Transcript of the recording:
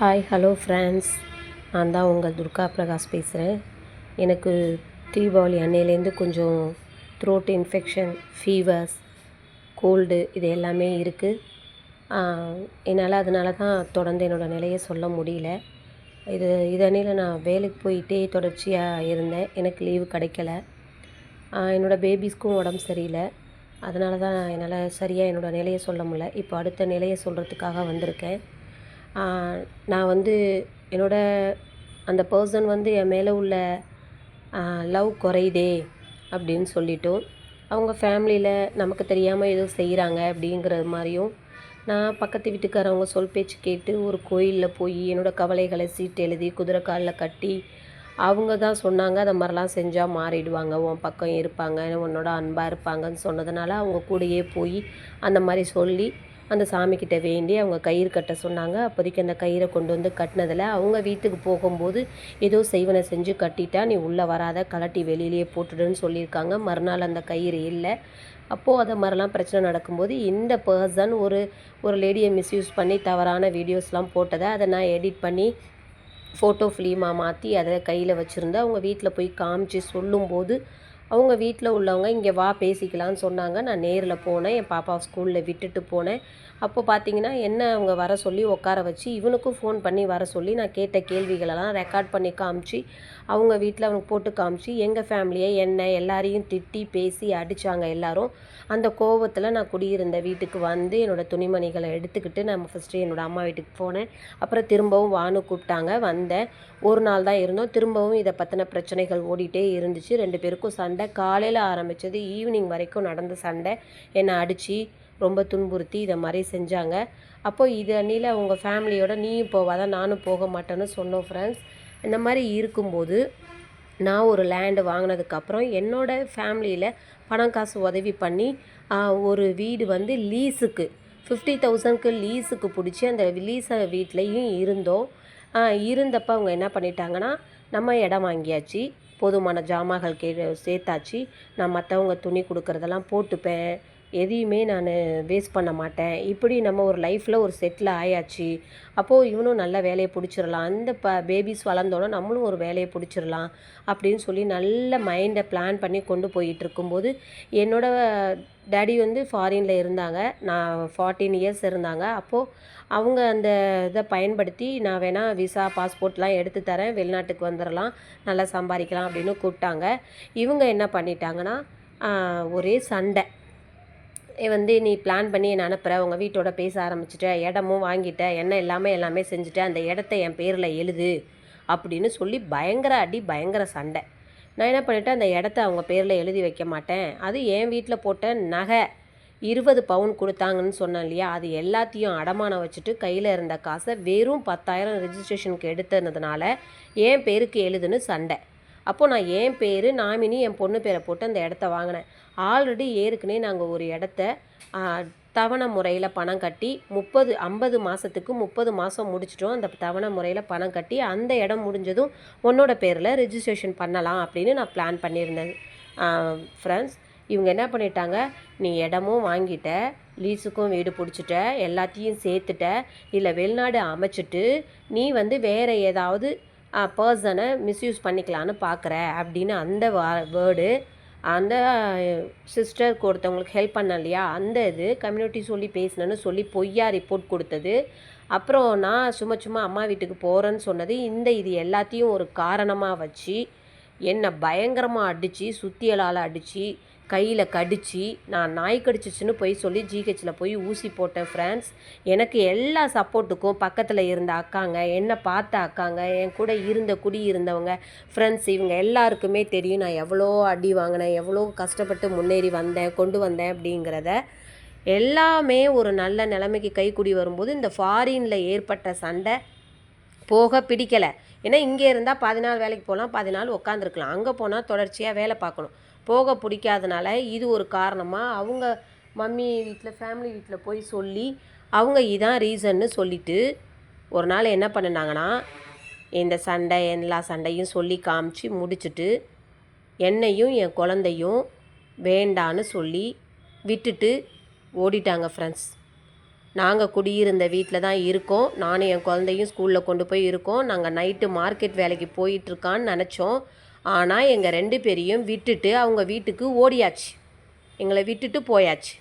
Hi hello friends நான் தான் உங்கள் துர்கா பிரகாஷ் பேசுகிறேன். எனக்கு தீபாவளி அன்னையிலேருந்து கொஞ்சம் த்ரோட் இன்ஃபெக்ஷன் ஃபீவர்ஸ் கோல்டு இது எல்லாமே இருக்குது என்னால் அதனால தான் தொடர்ந்து என்னோடய நிலையை சொல்ல முடியல. இது இதனையில் நான் வேலைக்கு போயிட்டே தொடர்ச்சியாக இருந்தேன். எனக்கு லீவு கிடைக்கல. என்னோடய பேபிஸ்க்கும் உடம்பு சரியில்லை. அதனால தான் என்னால் சரியாக என்னோடய நிலையை சொல்ல முடியல. இப்போ அடுத்த நிலையை சொல்கிறதுக்காக வந்திருக்கேன். நான் வந்து என்னோடய அந்த பர்சன் வந்து என் மேலே உள்ள லவ் குறையுதே அப்படின்னு சொல்லிட்டும் அவங்க ஃபேமிலியில் நமக்கு தெரியாமல் ஏதோ செய்கிறாங்க அப்படிங்கிறது மாதிரியும் நான் பக்கத்து வீட்டுக்காரவங்க சொல் பேச்சு கேட்டு ஒரு கோயிலில் போய் என்னோடய கவலைகளை சீட்டு எழுதி குதிரை காலில் கட்டி அவங்க தான் சொன்னாங்க அதை மாதிரிலாம் செஞ்சால் மாறிடுவாங்க உன் பக்கம் இருப்பாங்க உன்னோட அன்பாக இருப்பாங்கன்னு சொன்னதுனால அவங்க கூடயே போய் அந்த மாதிரி சொல்லி அந்த சாமிக்கிட்ட வேண்டி அவங்க கயிறு கட்ட சொன்னாங்க. அப்போதைக்கு அந்த கயிறை கொண்டு வந்து கட்டினதில் அவங்க வீட்டுக்கு போகும்போது ஏதோ செய்வனை செஞ்சு கட்டிட்டா நீ உள்ளே வராத கலட்டி வெளியிலேயே போட்டுடுன்னு சொல்லியிருக்காங்க. மறுநாள் அந்த கயிறு இல்லை. அப்போது அதை மாதிரிலாம் பிரச்சனை நடக்கும்போது இந்த பர்சன் ஒரு ஒரு லேடியை மிஸ்யூஸ் பண்ணி தவறான வீடியோஸ்லாம் போட்டதை அதை நான் எடிட் பண்ணி ஃபோட்டோ ஃபிலிமாக மாற்றி அதை கையில் வச்சுருந்து அவங்க வீட்டில் போய் காமிச்சு சொல்லும்போது அவங்க வீட்டில் உள்ளவங்க இங்கே வா பேசிக்கலான்னு சொன்னாங்க. நான் நேரில் போனேன். என் பாப்பாவை ஸ்கூலில் விட்டுட்டு போனேன். அப்போ பார்த்தீங்கன்னா என்ன அவங்க வர சொல்லி உட்கார வச்சு இவனுக்கும் ஃபோன் பண்ணி வர சொல்லி நான் கேட்ட கேள்விகளெல்லாம் ரெக்கார்ட் பண்ணி காமிச்சு அவங்க வீட்டில் அவனுக்கு போட்டு காமிச்சு எங்கள் ஃபேமிலியை என்ன எல்லாரையும் திட்டி பேசி அடித்தாங்க எல்லாரும். அந்த கோபத்தில் நான் குடியிருந்த வீட்டுக்கு வந்து என்னோடய துணிமணிகளை எடுத்துக்கிட்டு நான் ஃபஸ்ட்டு என்னோடய அம்மா வீட்டுக்கு போனேன். அப்புறம் திரும்பவும் வானு கூப்பிட்டாங்க. வந்தேன். ஒரு நாள் தான் இருந்தோம். திரும்பவும் இதை பற்றின பிரச்சனைகள் ஓடிட்டே இருந்துச்சு. ரெண்டு பேருக்கும் சண்டை. காலையில் ஆரம்பித்தது ஈவினிங் வரைக்கும் நடந்த சண்டை. என்னை அடித்து ரொம்ப துன்புறுத்தி இதை மாதிரி செஞ்சாங்க. அப்போது இது அன்னியில் அவங்க ஃபேமிலியோட நீயும் போவாத நானும் போக மாட்டேன்னு சொன்னோம் ஃப்ரெண்ட்ஸ் இந்த மாதிரி இருக்கும்போது நான் ஒரு லேண்டு வாங்கினதுக்கப்புறம் என்னோடய ஃபேமிலியில் பணம் காசு உதவி பண்ணி ஒரு வீடு வந்து லீஸுக்கு ஃபிஃப்டி தௌசண்ட்க்கு லீஸுக்கு பிடிச்சி அந்த லீஸை வீட்லேயும் இருந்தோம். இருந்தப்போ அவங்க என்ன பண்ணிட்டாங்கன்னா நம்ம இடம் வாங்கியாச்சு போதுமான ஜாமான்கள் கே சேர்த்தாச்சு. நான் மற்றவங்க துணி கொடுக்குறதெல்லாம் போட்டுப்பேன். எதையுமே நான் வேஸ்ட் பண்ண மாட்டேன். இப்படி நம்ம ஒரு லைஃப்பில் ஒரு செட்டில் ஆயாச்சு. அப்போது இவனும் நல்ல வேலையை பிடிச்சிடலாம். அந்த ப பேபிஸ் வளர்ந்தோன்னே நம்மளும் ஒரு வேலையை பிடிச்சிடலாம் அப்படின்னு சொல்லி நல்ல மைண்டை பிளான் பண்ணி கொண்டு போயிட்டு இருக்கும்போது என்னோடய டேடி வந்து ஃபாரினில் இருந்தாங்க. நான் ஃபார்ட்டீன் இயர்ஸ் இருந்தாங்க. அப்போது அவங்க அந்த இதை பயன்படுத்தி நான் வேணால் விசா பாஸ்போர்ட்லாம் எடுத்து தரேன். வெளிநாட்டுக்கு வந்துடலாம். நல்லா சம்பாதிக்கலாம் அப்படின்னு கூப்பிட்டாங்க. இவங்க என்ன பண்ணிட்டாங்கன்னா ஒரே சண்டை. வந்து நீ பிளான் பண்ணி என்ன அனுப்புகிற உங்கள் வீட்டோட பேச ஆரம்பிச்சிட்ட இடமும் வாங்கிட்ட என்ன இல்லாமல் எல்லாமே செஞ்சுட்ட அந்த இடத்த என் பேரில் எழுது அப்படின்னு சொல்லி பயங்கர அடி பயங்கர சண்டை. நான் என்ன பண்ணிட்டேன்? அந்த இடத்த அவங்க பேரில் எழுதி வைக்க மாட்டேன். அது என் வீட்டில் போட்ட நகை இருபது பவுன் கொடுத்தாங்கன்னு சொன்னேன் இல்லையா? அது எல்லாத்தையும் அடமானம் வச்சுட்டு கையில் இருந்த காசை வெறும் பத்தாயிரம் ரிஜிஸ்ட்ரேஷனுக்கு எடுத்ததுனால என் பேருக்கு எழுதுன்னு சண்டை. அப்போது நான் என் பேர் நாமினி என் பொண்ணு பேரை போட்டு அந்த இடத்த வாங்கினேன். ஆல்ரெடி ஏற்கனவே நாங்கள் ஒரு இடத்த தவணை முறையில் பணம் கட்டி முப்பது ஐம்பது மாதத்துக்கு முப்பது மாதம் முடிச்சிட்டோம். அந்த தவணை முறையில் பணம் கட்டி அந்த இடம் முடிஞ்சதும் உன்னோட பேரில் ரிஜிஸ்ட்ரேஷன் பண்ணலாம் அப்படின்னு நான் பிளான் பண்ணியிருந்தேன். ஃப்ரெண்ட்ஸ் இவங்க என்ன பண்ணிட்டாங்க நீ இடமும் வாங்கிட்ட லீஸுக்கும் வீடு பிடிச்சிட்ட எல்லாத்தையும் சேர்த்துட்ட இல்லை வெளிநாடு அமைச்சிட்டு நீ வந்து வேறு ஏதாவது பர்சனை மிஸ்யூஸ் பண்ணிக்கலான்னு பார்க்குற அப்படின்னு அந்த வா வேர்டு அந்த சிஸ்டருக்கு ஒருத்தவங்களுக்கு ஹெல்ப் பண்ண இல்லையா? அந்த இது கம்யூனிட்டி சொல்லி பேசினேன்னு சொல்லி பொய்யா ரிப்போர்ட் கொடுத்தது. அப்புறம் நான் சும்மா சும்மா அம்மா வீட்டுக்கு போகிறேன்னு சொன்னது. இந்த இது எல்லாத்தையும் ஒரு காரணமாக வச்சு என்னை பயங்கரமாக அடித்து சுத்தியலால் அடித்து கையில் கடிச்சு நான் நாய் கடிச்சிச்சுன்னு போய் சொல்லி ஜிஹெச்சில் போய் ஊசி போட்டேன் ஃப்ரெண்ட்ஸ் எனக்கு எல்லா சப்போர்ட்டுக்கும் பக்கத்தில் இருந்த அக்காங்க என்னை பார்த்த அக்காங்க என் கூட இருந்த குடி இருந்தவங்க ஃப்ரெண்ட்ஸ் இவங்க எல்லாருக்குமே தெரியும் நான் எவ்வளோ அடி வாங்கினேன் எவ்வளோ கஷ்டப்பட்டு முன்னேறி வந்தேன் கொண்டு வந்தேன் அப்படிங்கிறத. எல்லாமே ஒரு நல்ல நிலைமைக்கு கைக்குடி வரும்போது இந்த ஃபாரினில் ஏற்பட்ட சண்டை போக பிடிக்கலை. ஏன்னா இங்கே இருந்தால் பதினாலு வேலைக்கு போகலாம் பதினாலு உட்காந்துருக்கலாம் அங்கே போனால் தொடர்ச்சியாக வேலை பார்க்கணும். போக பிடிக்காதனால இது ஒரு காரணமாக அவங்க மம்மி வீட்டில் ஃபேமிலி வீட்டில் போய் சொல்லி அவங்க இதான் ரீசன்னு சொல்லிவிட்டு ஒரு நாள் என்ன பண்ணினாங்கன்னா இந்த சண்டை எல்லா சண்டையும் சொல்லி காமிச்சு முடிச்சுட்டு என்னையும் என் குழந்தையும் வேண்டான்னு சொல்லி விட்டுட்டு ஓடிட்டாங்க ஃப்ரெண்ட்ஸ் நாங்கள் குடியிருந்த வீட்டில் தான் இருக்கோம். நானும் என் குழந்தையும் ஸ்கூலில் கொண்டு போய் இருக்கோம். நாங்கள் நைட்டு மார்க்கெட் வேலைக்கு போயிட்டுருக்கான்னு நினச்சோம். ஆனால் எங்கள் ரெண்டு பேரையும் விட்டுட்டு அவங்க வீட்டுக்கு ஓடியாச்சு. எங்களை விட்டுட்டு போயாச்சு.